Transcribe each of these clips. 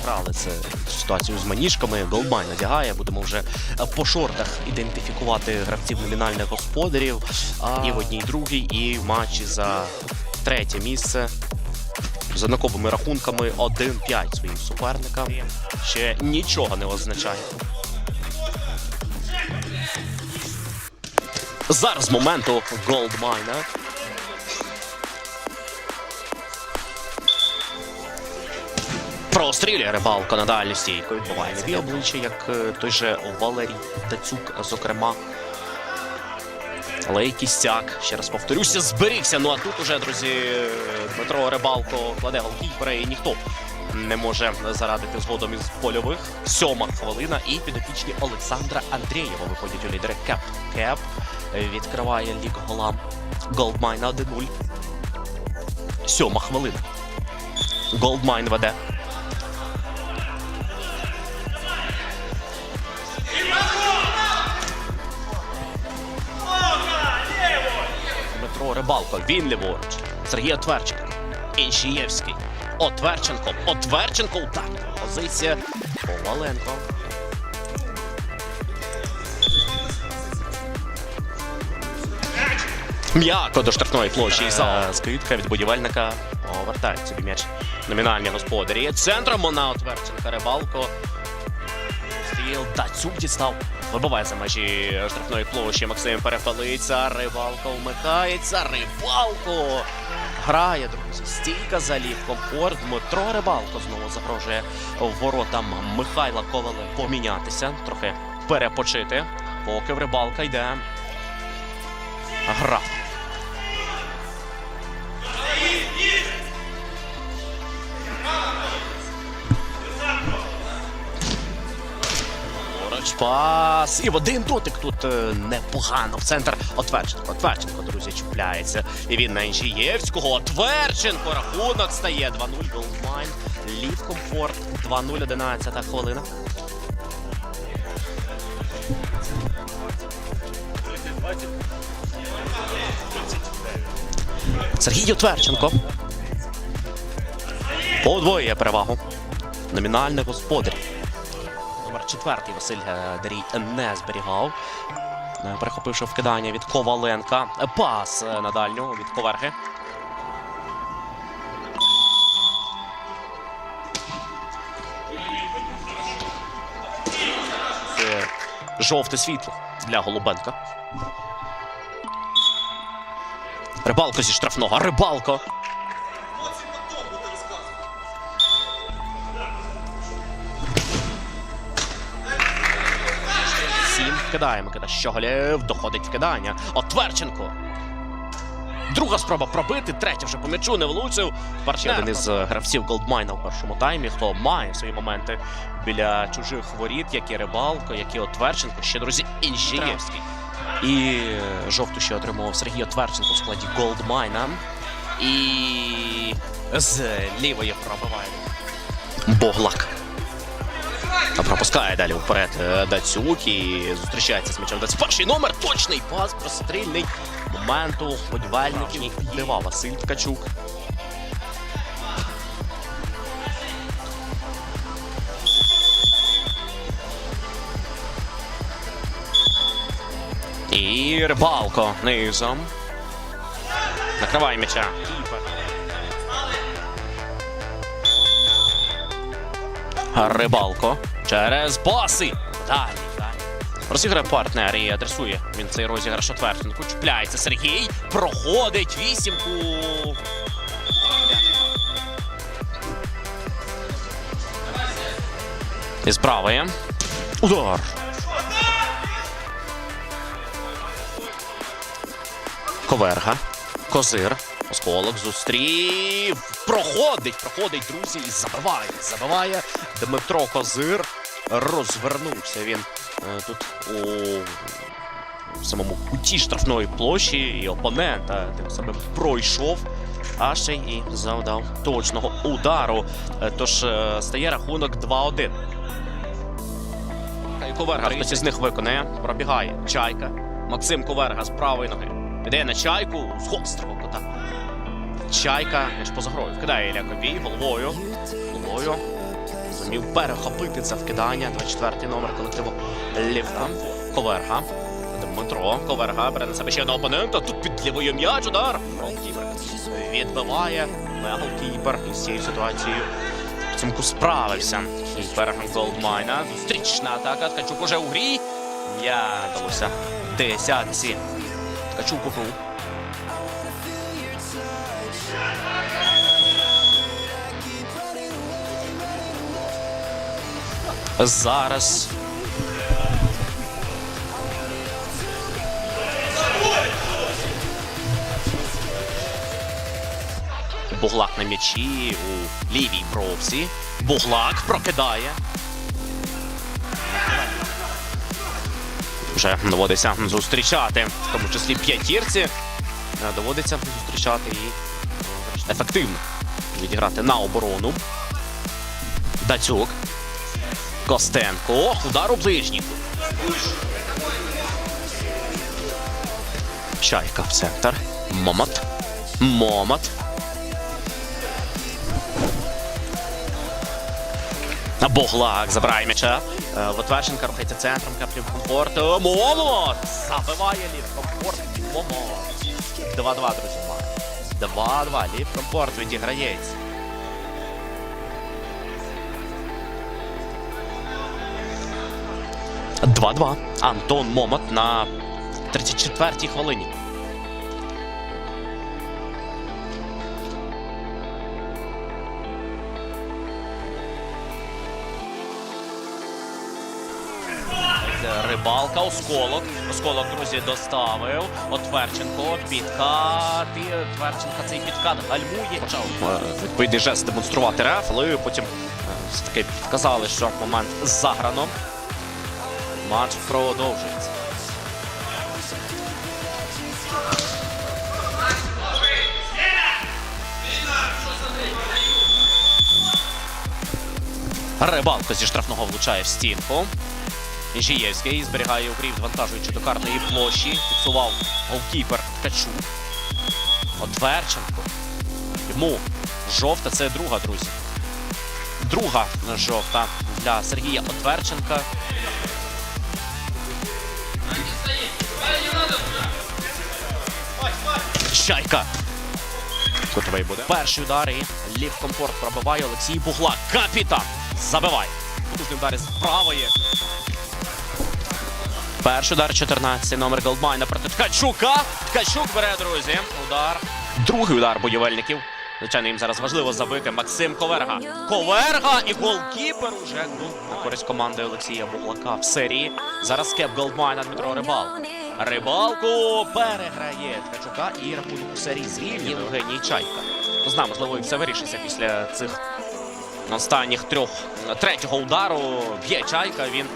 розіграли це ситуацію з маніжками. Голдмайн надягає. Будемо вже е, по шортах ідентифікувати гравців номінальних господарів. І в одній, і другій, і в матчі за третє місце. За однаковими рахунками 1-5 своїм суперникам. Ще нічого не означає. Зараз моменту Голдмайна. Прострілює рибалка на дальню стійку. Відбуває обличчя, як е, той же Валерій Тацюк, зокрема. Але й кістяк, ще раз повторюся, зберігся. Ну а тут уже, друзі, Дмитро Рибалко кладе голкіпера і ніхто не може зарадити згодом із польових. Сьома хвилина і підопічні Олександра Андрієва виходять у лідери Кеп. Кеп відкриває лік голам Голдмайна 1-0. Сьома хвилина. Голдмайн веде. Рибалко, він ліворуч. Сергій Отверченко. Іншієвський. Отверченко. Отверченко. Ударна позиція. Коваленко. М'яко до штрафної площі. І за скидка від будівельника. Повертають собі м'яч. Номінальні господарі. Центром на Отверченка. Рибалко. Стріл Дацюк дістав. Вибиває за межі штрафної площі. Максим перепалиться. Рибалко вмикається. Рибалко грає, друзі. Стійка за лівком. Комфорт. Дмитро Рибалко знову загрожує воротам Михайла Ковале помінятися. Трохи перепочити. Поки в рибалка йде. Гра. Пас. І в один дотик тут е, непогано. В центр Отверченко. Отверченко, друзі, чіпляється. І він на Інжієвського. Отверченко. Рахунок стає 2-0. Голдмайн. Лід комфорт. 2-0, 11 хвилина. Сергій Отверченко. Подвоює перевагу. Номінальний господар. Четвертий Василь е, Дарій не зберігав. Е, Перехопивши вкидання від Коваленка. Пас е, на дальню від Коверги. Це жовте світло для Голубенка. Рибалко зі штрафного. Рибалко. Вкидає Микита Щоголєв. Доходить вкидання. Отверченко. Друга спроба пробити, третя вже по м'ячу не влучив. Перший один із е, гравців Голдмайна в першому таймі, хто має свої моменти біля чужих воріт, як і Рибалко, як і Отверченко, ще друзі Інжієвський. І е, жовту ще отримував Сергій Отверченко в складі Голдмайна. І з лівої пробиває Боглак. Пропускає далі вперед е, Дацюк і зустрічається з м'ячем. Перший номер точний пас, прострільний моменту будівельників. Дива Василь Ткачук. І рибалко низом. Накриває м'яча. Рибалко через паси. Далі, далі. Розіграє партнер і адресує він цей розіграш отвертинку. Чіпляється Сергій. Проходить вісімку. І правої. Удар. Коверга. Козир. Осколок зустрів. Проходить, проходить, друзі, і забиває. Забиває Дмитро Козир. Розвернувся він е, тут у самому куті штрафної площі, і опонента тим самим пройшов, а ще й завдав точного удару. Е, Тож е, стає рахунок 2-1. І Коверга хтось із них виконає. Пробігає. Чайка. Максим Коверга з правої ноги. Піде на чайку з гострого кота. Чайка між поза грою. Вкидає Ілля Копій головою. Головою. Зумів перехопити це вкидання. 24-й номер колективу Ліфта. Коверга. Дмитро Коверга бере на себе ще одного опонента. Тут під лівою м'яч удар. Голкіпер відбиває. Але голкіпер із цією ситуацією підсумку справився. Кіпер Голдмайна. Зустрічна атака. Ткачук уже у грі. Я вдалося десятці. Ткачук у гру. Зараз Буглак на м'ячі у лівій бровці. Буглак прокидає. Вже доводиться зустрічати, в тому числі п'ятірці. Доводиться зустрічати і е, ефективно відіграти на оборону. Дацюк. Костенко. Ох, удар у ближній. Чайка в центр. Момот. Момот. Боглак забирає м'яча. Е, рухається центром, каплів комфорту. Момот! Забиває лів комфорт. Момот. 2-2, друзі. 2-2. Лів комфорт відіграється. Два-два. Антон Момот на 34-й хвилині. Рибалка, осколок. Осколок, друзі, доставив. Отверченко, підкат. І Тверченка цей підкат гальмує. Почав е, відповідний жест демонструвати реф, але потім е, все-таки підказали, що момент заграно. Матч продовжується. Рибалко зі штрафного влучає в стінку. Жієвський зберігає укрів, вантажуючи до карної площі. Фіксував голкіпер Ткачук. Отверченко. Йому жовта це друга, друзі. Друга жовта для Сергія Отверченка. Чайка. Кутовий буде. Перший удар і лів комфорт пробиває Олексій Бугла. Капітан забиває. Потужний удар із правої. Перший удар 14 номер Голдмайна проти Ткачука. Ткачук бере, друзі. Удар. Другий удар будівельників. Звичайно, їм зараз важливо забити Максим Коверга. Коверга і голкіпер уже ну, на користь команди Олексія Буглака в серії. Зараз кеп Голдмайна Дмитро Рибал. Рибалку переграє Ткачука і рахунок у серії звільнив Євгеній Чайка. Хто знає, можливо, і все вирішиться після цих останніх трьох третього удару. Б'є Чайка. Він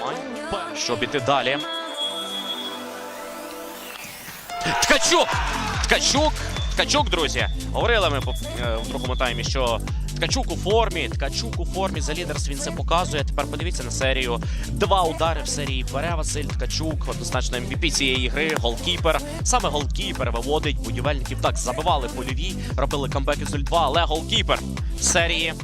має щоб іти далі. Ткачук! Ткачук! Ткачук, друзі. Говорили ми е, в другому таймі, що Ткачук у формі, Ткачук у формі за лідерство він це показує. Тепер подивіться на серію. Два удари в серії бере Василь Ткачук. Однозначно МВП цієї гри. Голкіпер. Саме голкіпер виводить будівельників. Так, забивали польові, робили камбеки з 0-2, але голкіпер в серії